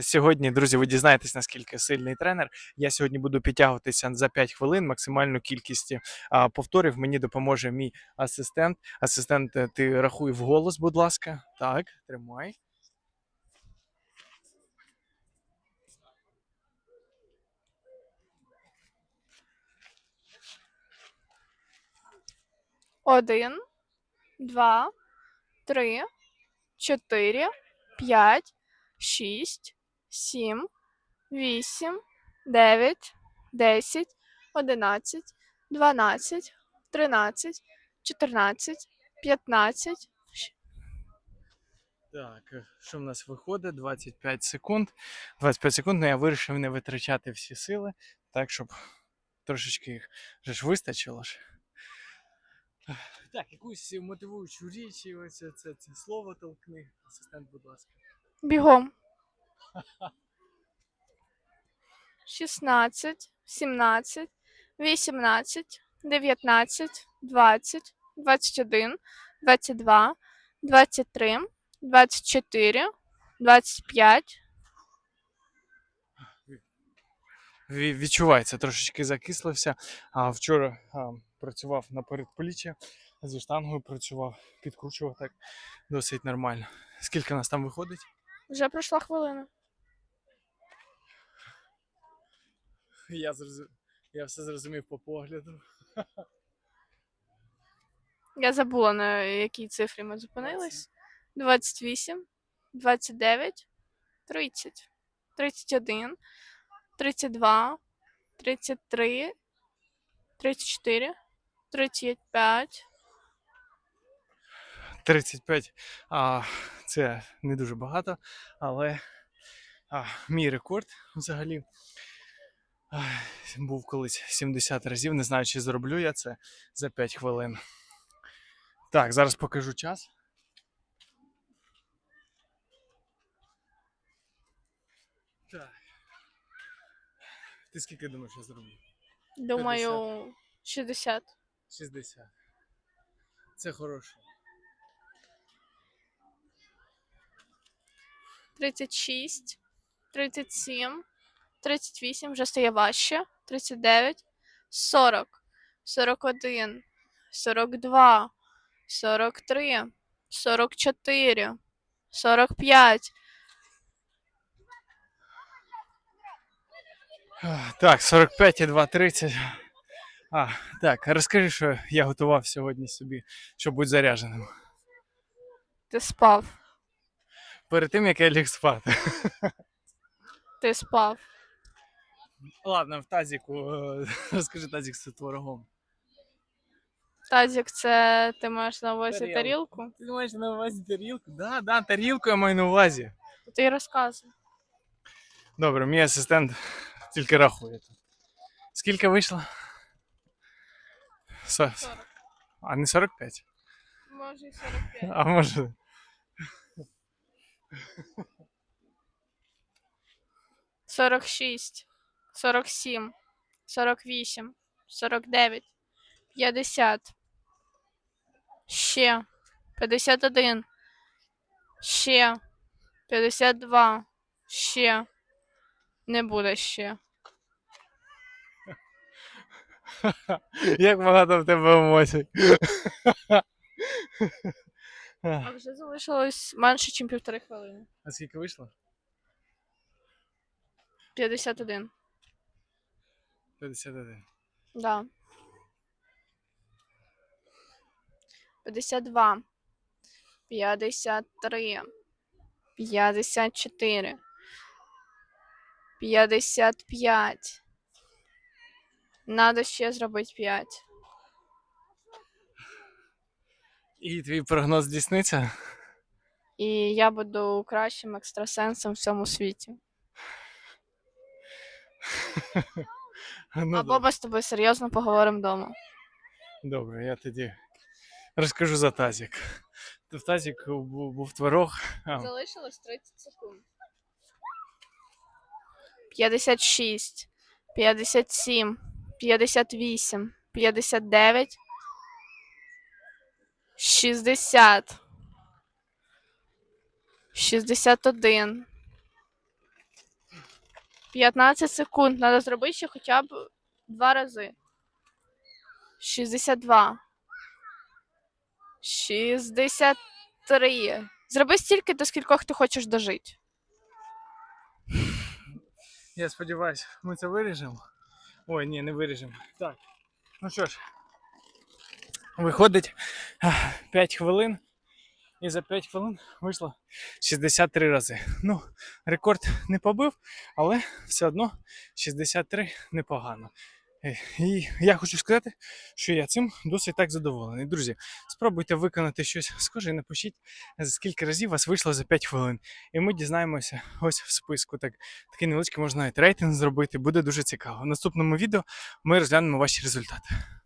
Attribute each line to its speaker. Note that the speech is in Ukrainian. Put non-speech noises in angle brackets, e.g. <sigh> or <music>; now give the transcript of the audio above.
Speaker 1: Сьогодні, друзі, ви дізнаєтесь, наскільки сильний тренер. Я сьогодні буду підтягуватися за 5 хвилин, максимальну кількість повторів. Мені допоможе мій асистент. Асистент, е, ти рахуй вголос, будь ласка. Так, тримай.
Speaker 2: Один, два, три, чотири, п'ять, шість, сім, вісім, дев'ять, десять, одинадцять, дванадцять, тринадцять, чотирнадцять, п'ятнадцять.
Speaker 1: Так, що в нас виходить? 25 секунд. 25 секунд, ну я вирішив не витрачати всі сили, так, щоб трошечки їх вже ж вистачило ж. Так, якусь мотивуючу річ, і ось це, це, це слово толкни. Асистент, будь ласка.
Speaker 2: Бігом. Шістнадцять, сімнадцять, вісімнадцять, дев'ятнадцять, двадцять, двадцять один, двадцять два, двадцять три, двадцять чотири, двадцять п'ять.
Speaker 1: Ві- Відчувається, трошечки закислився. А вчора а, працював на передпліччя, зі штангою працював, підкручував так досить нормально. Скільки нас там виходить?
Speaker 2: Вже пройшла хвилина. <laughs>
Speaker 1: Я зрозумів. Я все зрозумів по погляду.
Speaker 2: Я забула, на якій цифрі ми зупинились. 28, 29, 30, 31, 32, 33, 34, 35.
Speaker 1: 35 а, це не дуже багато, але а, мій рекорд взагалі а, був колись 70 разів. Не знаю, чи зроблю я це за 5 хвилин. Так, зараз покажу час. Так. Ти скільки думаєш, я зроблю?
Speaker 2: Думаю, 60.
Speaker 1: 60. Це хороше.
Speaker 2: 36, 37, 38, вже стає важче, 39, 40, 41, 42, 43, 44, 45.
Speaker 1: Так, 45 і 2, 30. А, так, розкажи, що я готував сьогодні собі, щоб бути зарядженим.
Speaker 2: Ти спав,
Speaker 1: Перед тим, як я ліг спати.
Speaker 2: ти спав.
Speaker 1: Ладно, в тазіку. е, <laughs> Розкажи тазік з творогом.
Speaker 2: Тазік, це ти маєш на увазі
Speaker 1: Тарілку.
Speaker 2: тарілку?
Speaker 1: Ти маєш на увазі тарілку? Да, да, тарілку я маю на увазі.
Speaker 2: Ти розказуй.
Speaker 1: Добре, мій асистент тільки рахує. тут. Скільки вийшло? Со-
Speaker 2: 40.
Speaker 1: А не 45.
Speaker 2: Може, і 45.
Speaker 1: А може.
Speaker 2: Сорок шість, сорок сім, сорок вісім, сорок дев'ять, п'ятдесят. Ще. П'ятдесят один. Ще. П'ятдесят два. Ще. Не буде ще. <laughs>
Speaker 1: Як багато в тебе емоцій. <laughs>
Speaker 2: А вже залишилось менше, ніж півтори хвилини.
Speaker 1: А скільки вийшло?
Speaker 2: 51.
Speaker 1: 51.
Speaker 2: Да. 52. 53. 54. 55. Надо ще зробити 5.
Speaker 1: І твій прогноз здійсниться?
Speaker 2: І я буду кращим екстрасенсом в цьому світі. <laughs>
Speaker 1: Ну,
Speaker 2: Або ми з тобою серйозно поговоримо вдома.
Speaker 1: Добре, я тоді розкажу за тазік. В тазік був, був творог. А,
Speaker 2: Залишилось 30 секунд. 56, 57, 58, 59, 60, 61, 15 секунд. Треба зробити ще хоча б два рази. 62. 63. Зроби стільки, до скількох ти хочеш дожити.
Speaker 1: Я сподіваюся, ми це виріжемо. Ой, ні, не виріжемо. Так. Ну що ж, виходить 5 хвилин. І за 5 хвилин вийшло 63 рази. Ну, рекорд не побив, але все одно 63 непогано. І я хочу сказати, що я цим досить так задоволений. Друзі, спробуйте виконати щось схоже і напишіть, скільки разів вас вийшло за 5 хвилин. І ми дізнаємося ось в списку. Так, такий невеличкий можна навіть рейтинг зробити, буде дуже цікаво. В наступному відео ми розглянемо ваші результати.